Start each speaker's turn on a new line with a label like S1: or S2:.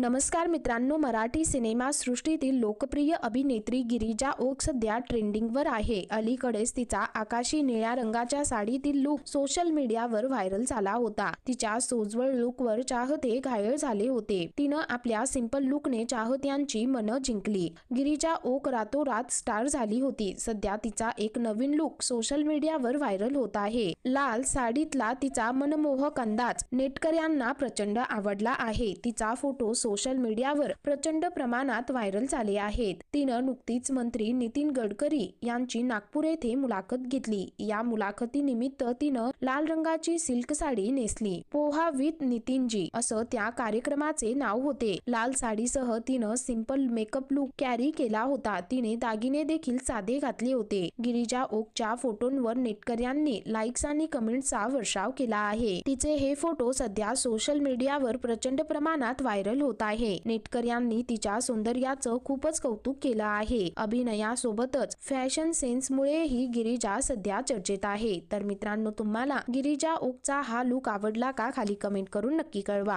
S1: नमस्कार मित्रांनो मराठी सिनेमा सृष्टीतील लोकप्रिय अभिनेत्री गिरिजा ओक सध्या ट्रेंडिंगवर आहे. अलीकडेच तिचा आकाशी निळ्या रंगाच्या साडीतील लुक सोशल मीडियावर व्हायरल झाला होता. तिच्या सोजवळ लुकवर चाहते घायल झाले होते. तिनं आपल्या सिंपल लुकने चाहत्यांची मनं जिंकली. गिरिजा ओक रातोरात स्टार झाली होती. सध्या तिचा एक नवीन लुक सोशल मीडियावर व्हायरल होत आहे. लाल साडीतला तिचा मनमोहक अंदाज नेटकऱ्यांना प्रचंड आवडला आहे. तिचा फोटो सोशल मीडियावर प्रचंड प्रमाणात व्हायरल झाले आहेत. तिनं नुकतीच मंत्री नितीन गडकरी यांची नागपूर येथे मुलाखत घेतली. या मुलाखतीनिमित्त तिनं लाल रंगाची सिल्क साडी नेसली. पोहा विथ नितीनजी असं त्या कार्यक्रमाचे नाव होते. लाल साडीसह तिनं सिंपल मेकअप लुक कॅरी केला होता. तिने दागिने देखील साधे घातले होते. गिरिजा ओकच्या फोटोंवर नेटकऱ्यांनी लाईक्स आणि कमेंट्सचा वर्षाव केला आहे. तिचे हे फोटो सध्या सोशल मीडियावर प्रचंड प्रमाणात व्हायरल होते आहे. नेटकर यांनी तिच्या सौंदर्याचं खूपच कौतुक केलं आहे. अभिनयासोबतच फॅशन सेन्समुळेही गिरिजा सध्या चर्चेत आहे. तर मित्रांनो तुम्हाला गिरिजा ओकचा हा लुक आवडला का? खाली कमेंट करून नक्की कळवा.